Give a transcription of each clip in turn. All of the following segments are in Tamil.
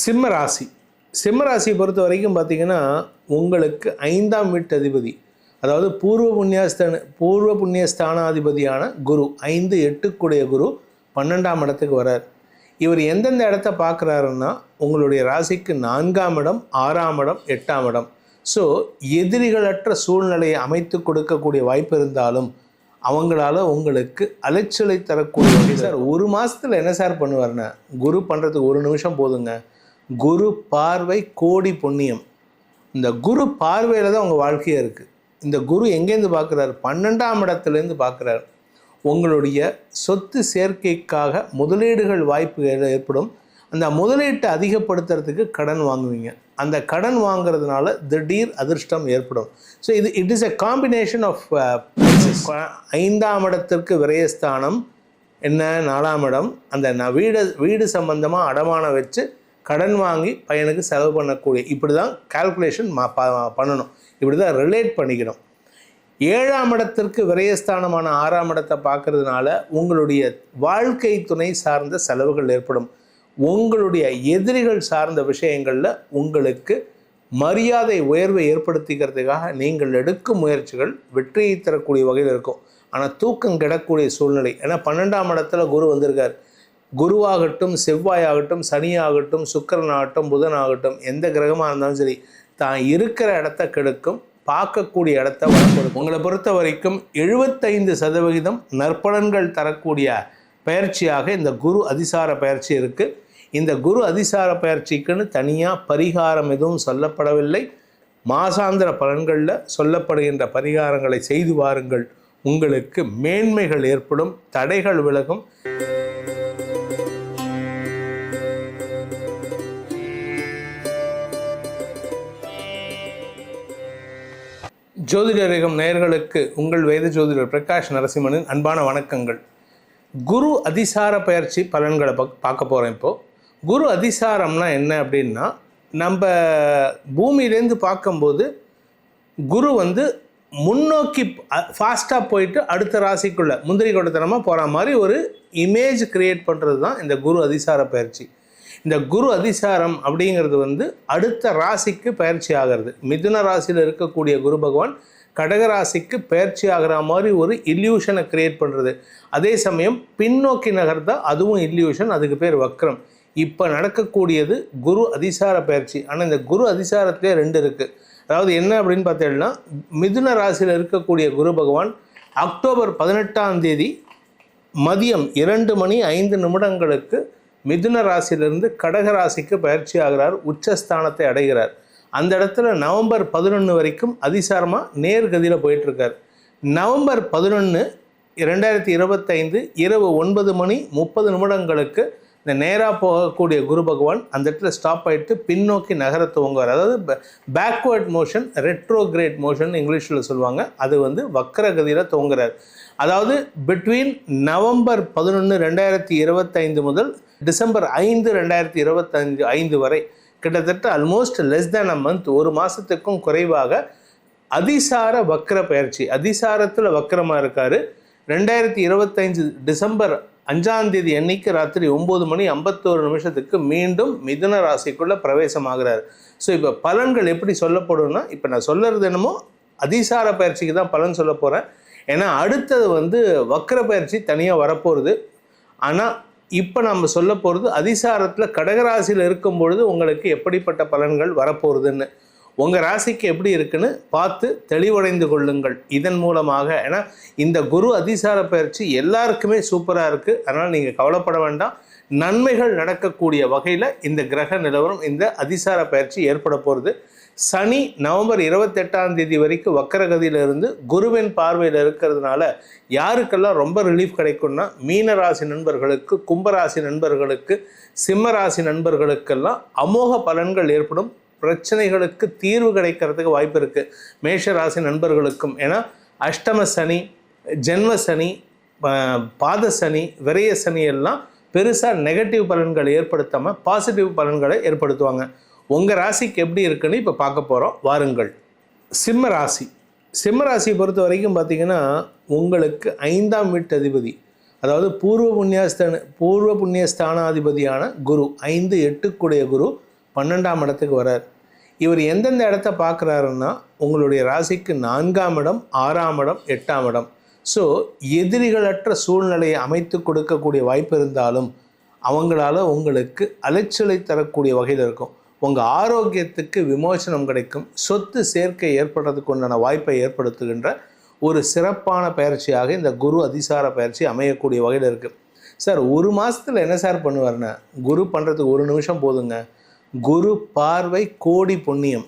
சிம்ம ராசி. சிம்ம ராசியை பொறுத்த வரைக்கும் பார்த்தீங்கன்னா உங்களுக்கு ஐந்தாம் வீட்டு அதிபதி அதாவது பூர்வ புண்ணியஸ்தான பூர்வ புண்ணியஸ்தானாதிபதியான குரு ஐந்து எட்டுக்குடைய குரு பன்னெண்டாம் இடத்துக்கு வரார். இவர் எந்தெந்த இடத்த பார்க்குறாருன்னா உங்களுடைய ராசிக்கு நான்காம் இடம் ஆறாம் இடம் எட்டாம் இடம். ஸோ எதிரிகளற்ற சூழ்நிலையை அமைத்து கொடுக்கக்கூடிய வாய்ப்பு இருந்தாலும் அவங்களால உங்களுக்கு அலைச்சலை தரக்கூடிய சார் ஒரு மாதத்தில் என்ன சார் பண்ணுவார்னா குரு பண்ணுறதுக்கு ஒரு நிமிஷம் போதுங்க. குரு பார்வை கோடி புண்ணியம். இந்த குரு பார்வையில் தான் உங்கள் வாழ்க்கையே இருக்குது இந்த குரு எங்கேருந்து பார்க்குறாரு? பன்னெண்டாம் இடத்துலேருந்து பார்க்குறாரு. உங்களுடைய சொத்து சேர்க்கைக்காக முதலீடுகள் வாய்ப்பு ஏற்படும். அந்த முதலீட்டை அதிகப்படுத்துறதுக்கு கடன் வாங்குவீங்க. அந்த கடன் வாங்குறதுனால திடீர் அதிர்ஷ்டம் ஏற்படும். ஸோ இது it is a combination of ஐந்தாம் இடத்திற்கு விரயஸ்தானம் என்ன? நாலாம் இடம். அந்த வீடு வீடு சம்பந்தமாக அடமானம் வச்சு கடன் வாங்கி பையனுக்கு செலவு பண்ணக்கூடிய இப்படி தான் கால்குலேஷன் பண்ணணும். இப்படி தான் ரிலேட் பண்ணிக்கணும். ஏழாம் இடத்திற்கு விரயஸ்தானமான ஆறாம் இடத்தை பார்க்கறதுனால உங்களுடைய வாழ்க்கை துணை சார்ந்த செலவுகள் ஏற்படும். உங்களுடைய எதிரிகள் சார்ந்த விஷயங்களில் உங்களுக்கு மரியாதை உயர்வை ஏற்படுத்திக்கிறதுக்காக நீங்கள் எடுக்கும் முயற்சிகள் வெற்றியை தரக்கூடிய வகையில் இருக்கும். ஆனால் தூக்கம் கிடக்கூடிய சூழ்நிலை. ஏன்னா பன்னெண்டாம் இடத்துல குரு வந்திருக்கார். குருவாகட்டும் செவ்வாயாகட்டும் சனியாகட்டும் சுக்கிரன் ஆகட்டும் புதன் ஆகட்டும் எந்த கிரகமாக இருந்தாலும் சரி தான் இருக்கிற இடத்த கெடுக்கும் பார்க்கக்கூடிய இடத்த வளப்படுத்தும் உங்களை பொறுத்த வரைக்கும் எழுபத்தைந்து சதவிகிதம் நற்பலன்கள் தரக்கூடிய பயிற்சியாக இந்த குரு அதிசார பயிற்சி இருக்குது இந்த குரு அதிசார பயிற்சிக்குன்னு தனியாக பரிகாரம் எதுவும் சொல்லப்படவில்லை. மாசாந்திர பலன்களில் சொல்லப்படுகின்ற பரிகாரங்களை செய்து வாருங்கள். உங்களுக்கு மேன்மைகள் ஏற்படும் தடைகள் விலகும். ஜோதிடரகம் நேயர்களுக்கு உங்கள் வேத ஜோதிடர் பிரகாஷ் நரசிம்மனின் அன்பான வணக்கங்கள். குரு அதிசார பயிற்சி பலன்களை பக் பார்க்க போகிறோம் இப்போது குரு அதிசாரம்னா என்ன அப்படின்னா நம்ம பூமியிலேருந்து பார்க்கும்போது குரு வந்து முன்னோக்கி ஃபாஸ்ட்டாக போயிட்டு அடுத்த ராசிக்குள்ளே முந்திரி கொட்டத்தனமாக போகிற மாதிரி ஒரு இமேஜ் கிரியேட் பண்ணுறது தான் இந்த குரு அதிசார பயிற்சி. இந்த குரு அதிசாரம் அப்படிங்கிறது வந்து அடுத்த ராசிக்கு பயிற்சி ஆகிறது. மிதுன ராசியில் இருக்கக்கூடிய குரு பகவான் கடக ராசிக்கு பயிற்சி ஆகிற மாதிரி ஒரு இல்யூஷனை கிரியேட் பண்ணுறது அதே சமயம் பின்னோக்கி நகர்ந்தா அதுவும் இல்யூஷன் அதுக்கு பேர் வக்ரம். இப்போ நடக்கக்கூடியது குரு அதிசார பயிற்சி. ஆனால் இந்த குரு அதிசாரத்திலே ரெண்டு இருக்குது அதாவது என்ன அப்படின்னு பார்த்தீங்கன்னா மிதுன ராசியில் இருக்கக்கூடிய குரு பகவான் அக்டோபர் பதினெட்டாம் தேதி மதியம் இரண்டு மணி ஐந்து நிமிடங்களுக்கு மிதுன ராசியிலிருந்து கடக ராசிக்கு பயிற்சி ஆகிறார் உச்சஸ்தானத்தை அடைகிறார். அந்த இடத்துல நவம்பர் பதினொன்று வரைக்கும் அதிசாரமாக நேர்கதியில் போயிட்டுருக்கார். நவம்பர் பதினொன்று ரெண்டாயிரத்தி இருபத்தைந்து இரவு ஒன்பது மணி முப்பது நிமிடங்களுக்கு இந்த நேராக போகக்கூடிய குரு பகவான் அந்த இடத்துல ஸ்டாப் ஆகிட்டு பின்னோக்கி நகர துவங்குவார். அதாவது பேக்வேர்ட் மோஷன் ரெட்ரோகிரேட் மோஷன் இங்கிலீஷில் சொல்லுவாங்க. அது வந்து வக்கரகதியில் துவங்குறார். அதாவது பிட்வீன் நவம்பர் பதினொன்று ரெண்டாயிரத்தி இருபத்தைந்து முதல் டிசம்பர் ஐந்து ரெண்டாயிரத்தி இருபத்தஞ்சு ஐந்து வரை கிட்டத்தட்ட almost less than a month ஒரு மாதத்துக்கும் குறைவாக அதிசார வக்கர பயிற்சி அதிசாரத்தில் வக்கரமாக இருக்கார். ரெண்டாயிரத்தி இருபத்தைஞ்சு டிசம்பர் அஞ்சாம் தேதி அன்னைக்கு ராத்திரி ஒம்பது மணி ஐம்பத்தோரு நிமிஷத்துக்கு மீண்டும் மிதுன ராசிக்குள்ளே பிரவேசமாகிறார். ஸோ இப்போ பலன்கள் எப்படி சொல்லப்படும்னா இப்போ நான் சொல்லுறது என்னமோ அதிசார பயிற்சிக்கு தான் பலன் சொல்ல போகிறேன் ஏன்னா அடுத்தது வந்து வக்கர பயிற்சி தனியாக வரப்போகிறது ஆனால் இப்போ நம்ம சொல்ல போகிறது அதிசாரத்தில் கடகராசியில் இருக்கும் பொழுது உங்களுக்கு எப்படிப்பட்ட பலன்கள் வரப்போகுதுன்னு உங்கள் ராசிக்கு எப்படி இருக்குன்னு பார்த்து தெளிவடைந்து கொள்ளுங்கள். இதன் மூலமாக ஏன்னா இந்த குரு அதிசார பயிற்சி எல்லாருக்குமே சூப்பராக இருக்குது அதனால் நீங்கள் கவலைப்பட வேண்டாம். நன்மைகள் நடக்கக்கூடிய வகையில் இந்த கிரக நிலவரம் இந்த அதிசார பயிற்சி ஏற்பட போகிறது சனி நவம்பர் இருபத்தெட்டாம் தேதி வரைக்கும் வக்கரகதியிலிருந்து குருவின் பார்வையில் இருக்கிறதுனால யாருக்கெல்லாம் ரொம்ப ரிலீஃப் கிடைக்கும்னா மீனராசி நண்பர்களுக்கு கும்பராசி நண்பர்களுக்கு சிம்மராசி நண்பர்களுக்கெல்லாம் அமோக பலன்கள் ஏற்படும். பிரச்சனைகளுக்கு தீர்வு கிடைக்கிறதுக்கு வாய்ப்பு இருக்குது மேஷ ராசி நண்பர்களுக்கும். ஏன்னா அஷ்டம சனி ஜென்ம சனி பாத சனி விரய சனி எல்லாம் பெருசாக நெகட்டிவ் பலன்களை ஏற்படுத்தாமல் பாசிட்டிவ் பலன்களை ஏற்படுத்துவாங்க. உங்கள் ராசிக்கு எப்படி இருக்குன்னு இப்போ பார்க்க போகிறோம் வாருங்கள். சிம்ம ராசி. சிம்ம ராசியை பொறுத்த வரைக்கும் பார்த்திங்கன்னா உங்களுக்கு ஐந்தாம் வீட்டு அதிபதி அதாவது பூர்வ புண்ணியஸ்தான பூர்வ புண்ணியஸ்தானாதிபதியான குரு ஐந்து எட்டுக்குடைய குரு பன்னெண்டாம் இடத்துக்கு வரார். இவர் எந்தெந்த இடத்த பார்க்குறாருன்னா உங்களுடைய ராசிக்கு நான்காம் இடம் ஆறாம் இடம் எட்டாம் இடம். ஸோ எதிரிகளற்ற சூழ்நிலையை அமைத்து கொடுக்கக்கூடிய வாய்ப்பு இருந்தாலும் அவங்களால உங்களுக்கு அலைச்சலை தரக்கூடிய வகையில் இருக்கும். உங்கள் ஆரோக்கியத்துக்கு விமோசனம் கிடைக்கும். சொத்து சேர்க்கை ஏற்படுறதுக்கு உண்டான வாய்ப்பை ஏற்படுத்துகின்ற ஒரு சிறப்பான பயிற்சியாக இந்த குரு அதிசார பயிற்சி அமையக்கூடிய வகையில் இருக்குது சார் ஒரு மாதத்தில் என்ன சார் பண்ணுவார்னா குரு பண்ணுறதுக்கு ஒரு நிமிஷம் போதுங்க. குரு பார்வை கோடி புண்ணியம்.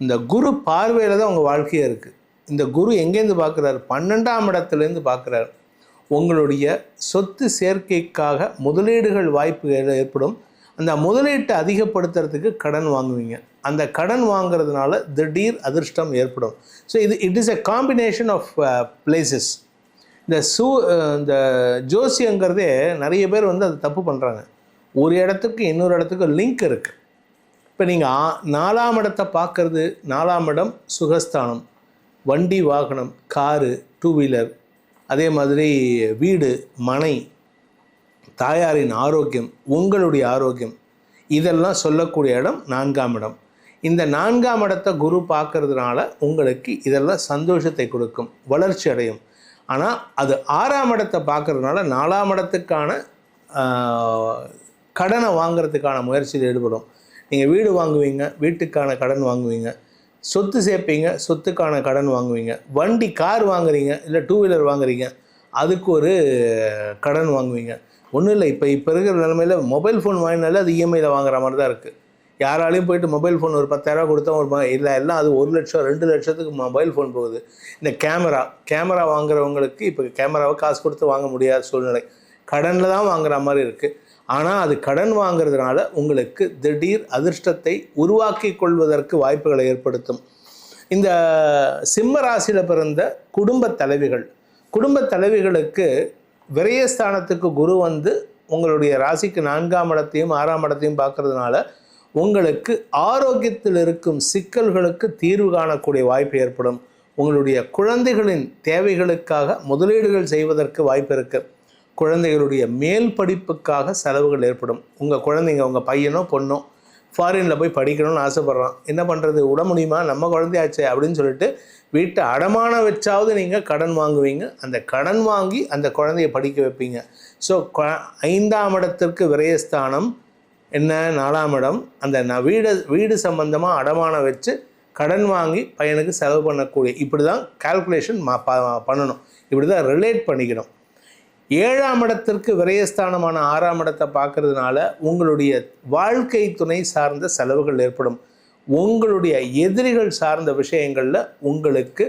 இந்த குரு பார்வையில் தான் உங்கள் வாழ்க்கையே இருக்குது இந்த குரு எங்கேருந்து பார்க்குறாரு? பன்னெண்டாம் இடத்துலேருந்து பார்க்குறாரு. உங்களுடைய சொத்து சேர்க்கைக்காக முதலீடுகள் வாய்ப்பு ஏற்படும். அந்த முதலீட்டை அதிகப்படுத்துறதுக்கு கடன் வாங்குவீங்க. அந்த கடன் வாங்குறதுனால திடீர் அதிர்ஷ்டம் ஏற்படும். ஸோ இது it is a combination of places இந்த சூ இந்த ஜோசியங்கிறதே நிறைய பேர் வந்து அது தப்பு பண்ணுறாங்க ஒரு இடத்துக்கு இன்னொரு இடத்துக்கு லிங்க் இருக்குது இப்போ நீங்கள் நாலாம் இடத்தை பார்க்குறது நாலாம் இடம் சுகஸ்தானம். வண்டி வாகனம் காரு டூ வீலர் அதே மாதிரி வீடு மனை தாயாரின் ஆரோக்கியம் உங்களுடைய ஆரோக்கியம் இதெல்லாம் சொல்லக்கூடிய இடம் நான்காம் இடம். இந்த நான்காம் இடத்தை குரு பார்க்கறதுனால உங்களுக்கு இதெல்லாம் சந்தோஷத்தை கொடுக்கும் வளர்ச்சி அடையும். ஆனால் அது ஆறாம் இடத்தை பார்க்கறதுனால நாலாம் இடத்துக்கான கடனை வாங்கிறதுக்கான முயற்சியில் ஈடுபடும். நீங்கள் வீடு வாங்குவீங்க வீட்டுக்கான கடன் வாங்குவீங்க சொத்து சேர்ப்பீங்க சொத்துக்கான கடன் வாங்குவீங்க. வண்டி கார் வாங்குறீங்க இல்லை டூ வீலர் வாங்குறீங்க அதுக்கு ஒரு கடன் வாங்குவீங்க. ஒன்றும் இல்லை இப்போ இப்போ இருக்கிற நிலமையில் மொபைல் ஃபோன் வாங்கினாலே அது இஎம்ஐயில் வாங்குற மாதிரி தான் இருக்குது யாராலையும் போயிட்டு மொபைல் ஃபோன் ஒரு பத்தாயிரரூவா கொடுத்தா ஒரு இல்லை எல்லாம் அது ஒரு லட்சம் ரெண்டு லட்சத்துக்கு மொபைல் ஃபோன் போகுது. இந்த கேமரா கேமரா வாங்குறவங்களுக்கு இப்போ கேமராவை காசு கொடுத்து வாங்க முடியாத சூழ்நிலை. கடனில் தான் வாங்குற மாதிரி இருக்குது ஆனால் அது கடன் வாங்குறதுனால உங்களுக்கு திடீர் அதிர்ஷ்டத்தை உருவாக்கி கொள்வதற்கு வாய்ப்புகளை ஏற்படுத்தும். இந்த சிம்ம ராசியில் பிறந்த குடும்ப தலைவிகள் குடும்ப தலைவிகளுக்கு விரயஸ்தானத்துக்கு குரு வந்து உங்களுடைய ராசிக்கு நான்காம் இடத்தையும் ஆறாம் இடத்தையும் பார்க்கறதுனால உங்களுக்கு ஆரோக்கியத்தில் இருக்கும் சிக்கல்களுக்கு தீர்வு காணக்கூடிய வாய்ப்பு ஏற்படும். உங்களுடைய குழந்தைகளின் தேவைகளுக்காக முதலீடுகள் செய்வதற்கு வாய்ப்பு இருக்குது குழந்தைகளுடைய மேல் படிப்புக்காக செலவுகள் ஏற்படும். உங்கள் குழந்தைங்க உங்கள் பையனோ பொண்ணோ ஃபாரினில் போய் படிக்கணும்னு ஆசைப்பட்றான். என்ன பண்ணுறது விட முடியுமா? நம்ம குழந்தையாச்சே அப்படின்னு சொல்லிட்டு வீட்டை அடமான வச்சாவது நீங்கள் கடன் வாங்குவீங்க. அந்த கடன் வாங்கி அந்த குழந்தைய படிக்க வைப்பீங்க. ஸோ ஐந்தாம் இடத்திற்கு விரயஸ்தானம். என்ன? நாலாம் இடம். அந்த ந- வீடு வீடு சம்பந்தமாக அடமானம் வச்சு கடன் வாங்கி பையனுக்கு செலவு பண்ணக்கூடிய இப்படி தான் கால்குலேஷன் பண்ணணும். இப்படி தான் ரிலேட் பண்ணிக்கணும். ஏழாம் இடத்திற்கு விரயஸ்தானமான ஆறாம் இடத்தை பார்க்கறதுனால உங்களுடைய வாழ்க்கை துணை சார்ந்த செலவுகள் ஏற்படும். உங்களுடைய எதிரிகள் சார்ந்த விஷயங்களில் உங்களுக்கு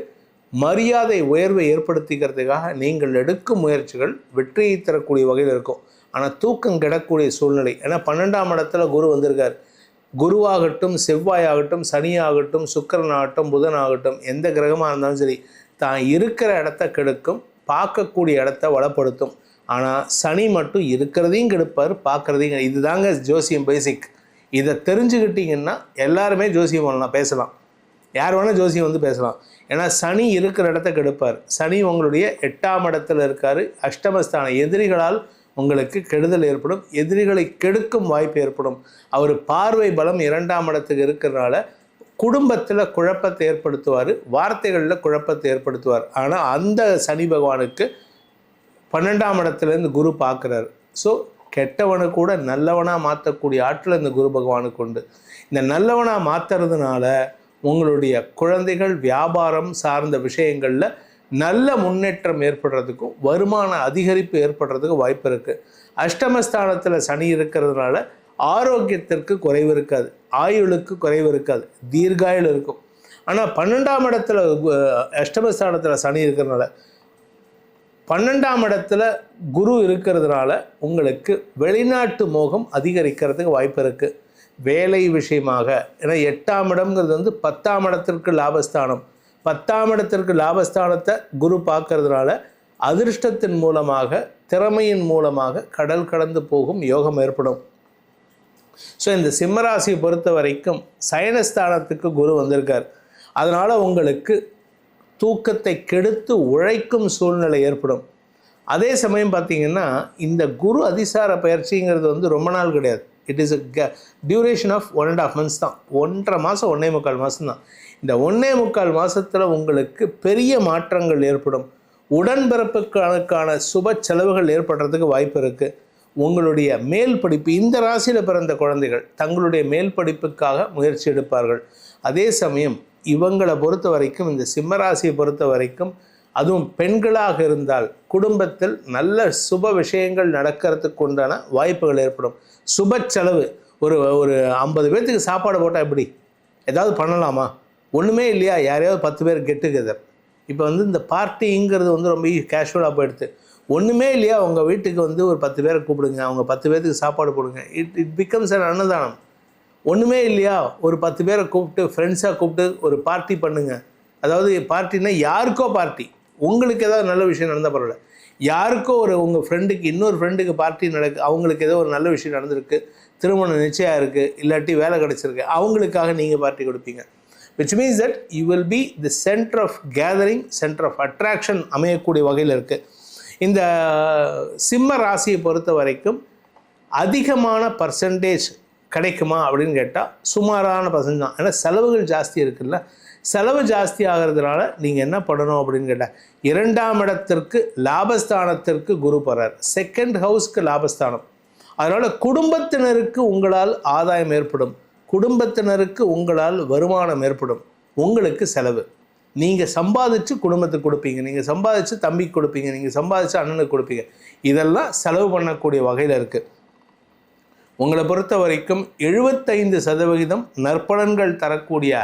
மரியாதை உயர்வை ஏற்படுத்திக்கிறதுக்காக நீங்கள் எடுக்கும் முயற்சிகள் வெற்றியை தரக்கூடிய வகையில் இருக்கும். ஆனால் தூக்கம் கிடக்கூடிய சூழ்நிலை. ஏன்னா பன்னெண்டாம் இடத்துல குரு வந்திருக்கார். குருவாகட்டும் செவ்வாயாகட்டும் சனியாகட்டும் சுக்கரன் ஆகட்டும் புதன் ஆகட்டும் எந்த கிரகமாக இருந்தாலும் சரி தான் இருக்கிற இடத்த கெடுக்கும். பார்க்கக்கூடிய இடத்த வளப்படுத்தும். ஆனால் சனி மட்டும் இருக்கிறதையும் கெடுப்பார் பார்க்குறதையும் இதுதாங்க ஜோசியம் பேசிக் இதை தெரிஞ்சுக்கிட்டிங்கன்னா எல்லாருமே ஜோசியம் பண்ணலாம் பேசலாம். யார் வேணால் ஜோசியம் வந்து பேசலாம். ஏன்னா சனி இருக்கிற இடத்த கெடுப்பார். சனி உங்களுடைய எட்டாம் இடத்துல இருக்கார். அஷ்டமஸ்தான எதிரிகளால் உங்களுக்கு கெடுதல் ஏற்படும். எதிரிகளை கெடுக்கும் வாய்ப்பு ஏற்படும். அவர் பார்வை பலம் இரண்டாம் இடத்துக்கு இருக்கிறனால குடும்பத்தில் குழப்பத்தை ஏற்படுத்துவார் வார்த்தைகளில் குழப்பத்தை ஏற்படுத்துவார். ஆனால் அந்த சனி பகவானுக்கு பன்னெண்டாம் இடத்துலேருந்து குரு பார்க்குறாரு ஸோ கெட்டவனை கூட நல்லவனாக மாற்றக்கூடிய ஆற்றல் இந்த குரு பகவானுக்கு உண்டு. இந்த நல்லவனாக மாற்றுறதுனால உங்களுடைய குழந்தைகள் வியாபாரம் சார்ந்த விஷயங்களில் நல்ல முன்னேற்றம் ஏற்படுறதுக்கும் வருமான அதிகரிப்பு ஏற்படுறதுக்கும் வாய்ப்பு இருக்குது அஷ்டமஸ்தானத்தில் சனி இருக்கிறதுனால ஆரோக்கியத்திற்கு குறைவு இருக்காது. ஆயுளுக்கு குறைவு இருக்காது. தீர்காயுள் இருக்கும். ஆனால் பன்னெண்டாம் இடத்துல அஷ்டமஸ்தானத்தில் சனி இருக்கிறதுனால பன்னெண்டாம் இடத்துல குரு இருக்கிறதுனால உங்களுக்கு வெளிநாட்டு மோகம் அதிகரிக்கிறதுக்கு வாய்ப்பு இருக்குது வேலை விஷயமாக ஏன்னா எட்டாம் இடம்ங்கிறது வந்து பத்தாம் இடத்திற்கு லாபஸ்தானம். பத்தாம் இடத்திற்கு லாபஸ்தானத்தை குரு பார்க்கறதுனால அதிர்ஷ்டத்தின் மூலமாக திறமையின் மூலமாக கடல் கடந்து போகும் யோகம் ஏற்படும். ஸோ இந்த சிம்மராசியை பொறுத்த வரைக்கும் சயனஸ்தானத்துக்கு குரு வந்திருக்கார். அதனால் உங்களுக்கு தூக்கத்தை கெடுத்து உழைக்கும் சூழ்நிலை ஏற்படும். அதே சமயம் பார்த்தீங்கன்னா இந்த குரு அதிசார பயிற்சிங்கிறது வந்து ரொம்ப நாள் கிடையாது. It is a duration of one and half months தான். ஒன்றரை மாதம் ஒன்றே முக்கால் மாதம் தான். இந்த ஒன்றே முக்கால் மாதத்தில் உங்களுக்கு பெரிய மாற்றங்கள் ஏற்படும். உடன்பிறப்புக்கான சுப செலவுகள் ஏற்படுறதுக்கு வாய்ப்பு இருக்குது உங்களுடைய மேல் படிப்பு இந்த ராசியில் பிறந்த குழந்தைகள் தங்களுடைய மேல் படிப்புக்காக முயற்சி எடுப்பார்கள். அதே சமயம் இவங்களை பொறுத்த வரைக்கும் இந்த சிம்மராசியை பொறுத்த வரைக்கும் அதுவும் பெண்களாக இருந்தால் குடும்பத்தில் நல்ல சுப விஷயங்கள் நடக்கிறதுக்கு உண்டான வாய்ப்புகள் ஏற்படும். சுப செலவு ஒரு ஒரு ஐம்பது பேர்த்துக்கு சாப்பாடு போட்டால் எப்படி? ஏதாவது பண்ணலாமா? ஒன்றுமே இல்லையா? யாரையாவது பத்து பேர் கெட்டுகெதர் இப்போ வந்து இந்த பார்ட்டிங்கிறது வந்து ரொம்ப கேஷுவலாக போயிடுது. ஒன்றுமே இல்லையா? உங்கள் வீட்டுக்கு வந்து ஒரு பத்து பேரை கூப்பிடுங்க. அவங்க பத்து பேர்த்துக்கு சாப்பாடு போடுங்க. இட் இட் பிகம்ஸ் அன் அன்னதானம். ஒன்றுமே இல்லையா? ஒரு பத்து பேரை கூப்பிட்டு ஃப்ரெண்ட்ஸாக கூப்பிட்டு ஒரு பார்ட்டி பண்ணுங்க. அதாவது பார்ட்டினா யாருக்கோ பார்ட்டி உங்களுக்கு ஏதாவது நல்ல விஷயம் நடந்தால் பரவாயில்ல. யாருக்கோ ஒரு உங்கள் ஃப்ரெண்டுக்கு இன்னொரு ஃப்ரெண்டுக்கு பார்ட்டி நடக்கு அவங்களுக்கு ஏதோ ஒரு நல்ல விஷயம் நடந்திருக்கு. திருமணம் நிச்சயம் இருக்குது இல்லாட்டி வேலை கிடச்சிருக்கு. அவங்களுக்காக நீங்கள் பார்ட்டி கொடுப்பீங்க. Which means that you will be the centre of gathering centre of attraction அமையக்கூடிய வகையில் இருக்குது இந்த சிம்ம ராசியை பொறுத்த வரைக்கும் அதிகமான பர்சன்டேஜ் கிடைக்குமா அப்படின்னு கேட்டால் சுமாரான பர்சன்ட் தான். ஏன்னா செலவுகள் ஜாஸ்தி இருக்குல்ல. செலவு ஜாஸ்தி ஆகிறதுனால நீங்கள் என்ன பண்ணணும் அப்படின்னு கேட்டால் இரண்டாம் இடத்திற்கு லாபஸ்தானத்திற்கு குரு போகிறார் செகண்ட் ஹவுஸ்க்கு லாபஸ்தானம். அதனால் குடும்பத்தினருக்கு உங்களால் ஆதாயம் ஏற்படும். குடும்பத்தினருக்கு உங்களால் வருமானம் ஏற்படும். உங்களுக்கு செலவு. நீங்கள் சம்பாதிச்சு குடும்பத்துக்கு கொடுப்பீங்க. நீங்கள் சம்பாதிச்சு தம்பிக்கு கொடுப்பீங்க. நீங்கள் சம்பாதிச்சு அண்ணனுக்கு கொடுப்பீங்க. இதெல்லாம் செலவு பண்ணக்கூடிய வகையில் இருக்குது உங்களை பொறுத்த வரைக்கும் எழுபத்தைந்து சதவிகிதம் நற்பலன்கள் தரக்கூடிய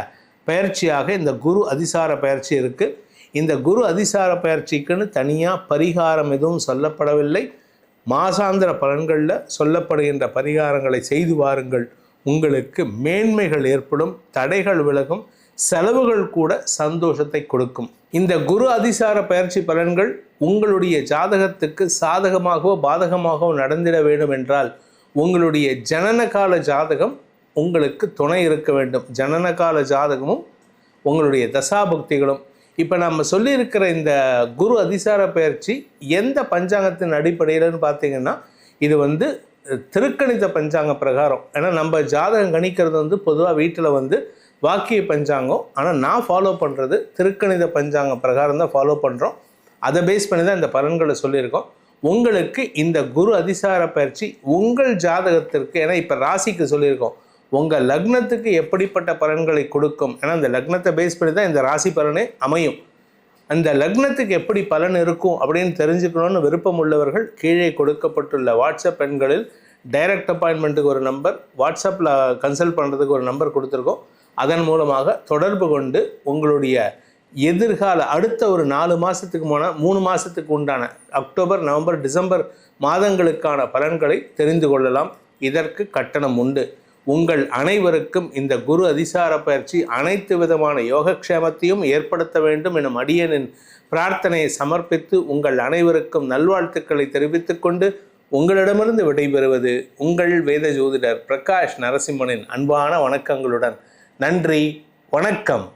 பயிற்சியாக இந்த குரு அதிசார பயிற்சி இருக்குது இந்த குரு அதிசார பயிற்சிக்குன்னு தனியாக பரிகாரம் எதுவும் சொல்லப்படவில்லை. மாசாந்திர பலன்களில் சொல்லப்படுகின்ற பரிகாரங்களை செய்து வாருங்கள். உங்களுக்கு மேன்மைகள் ஏற்படும் தடைகள் விலகும். செலவுகள் கூட சந்தோஷத்தை கொடுக்கும். இந்த குரு அதிசார பயிற்சி பலன்கள் உங்களுடைய ஜாதகத்துக்கு சாதகமாகவோ பாதகமாகவோ நடந்திட வேண்டும் என்றால் உங்களுடைய ஜனனகால ஜாதகம் உங்களுக்கு துணை இருக்க வேண்டும். ஜனனகால ஜாதகமும் உங்களுடைய தசாபக்திகளும். இப்போ நம்ம சொல்லியிருக்கிற இந்த குரு அதிசார பயிற்சி எந்த பஞ்சாங்கத்தின் அடிப்படையில்னு பார்த்தீங்கன்னா இது வந்து திருக்கணித பஞ்சாங்க பிரகாரம். ஏன்னா நம்ம ஜாதகம் கணிக்கிறது வந்து பொதுவாக வீட்டில் வந்து வாக்கிய பஞ்சாங்கம். ஆனால் நான் ஃபாலோ பண்ணுறது திருக்கணித பஞ்சாங்க பிரகாரம் தான் ஃபாலோ பண்ணுறோம் அதை பேஸ் பண்ணி தான் இந்த பலன்களை சொல்லியிருக்கோம். உங்களுக்கு இந்த குரு அதிசார பயிற்சி உங்கள் ஜாதகத்திற்கு ஏன்னா இப்போ ராசிக்கு சொல்லியிருக்கோம். உங்கள் லக்னத்துக்கு எப்படிப்பட்ட பலன்களை கொடுக்கும்? ஏன்னா இந்த லக்னத்தை பேஸ் பண்ணி தான் இந்த ராசி பலனே அமையும். அந்த லக்னத்துக்கு எப்படி பலன் இருக்கும் அப்படின்னு தெரிஞ்சுக்கணும்னு விருப்பம் உள்ளவர்கள் கீழே கொடுக்கப்பட்டுள்ள வாட்ஸ்அப் எண்களில் டைரக்ட் அப்பாயின்மெண்ட்டுக்கு ஒரு நம்பர் வாட்ஸ்அப்பில் கன்சல்ட் பண்ணுறதுக்கு ஒரு நம்பர் கொடுத்துருக்கோம். அதன் மூலமாக தொடர்பு கொண்டு உங்களுடைய எதிர்கால அடுத்த ஒரு நாலு மாதத்துக்கு போனால் மூணு மாதத்துக்கு உண்டான அக்டோபர் நவம்பர் டிசம்பர் மாதங்களுக்கான பலன்களை தெரிந்து கொள்ளலாம். இதற்கு கட்டணம் உண்டு. உங்கள் அனைவருக்கும் இந்த குரு அதிசார பயிற்சி அனைத்து விதமான யோகக்ஷேமத்தையும் ஏற்படுத்த வேண்டும் எனும் அடியனின் பிரார்த்தனையை சமர்ப்பித்து உங்கள் அனைவருக்கும் நல்வாழ்த்துக்களை தெரிவித்துக் கொண்டு உங்களிடமிருந்து விடைபெறுவது உங்கள் வேத ஜோதிடர் பிரகாஷ் நரசிம்மனின் அன்பான வணக்கங்களுடன் நன்றி வணக்கம்.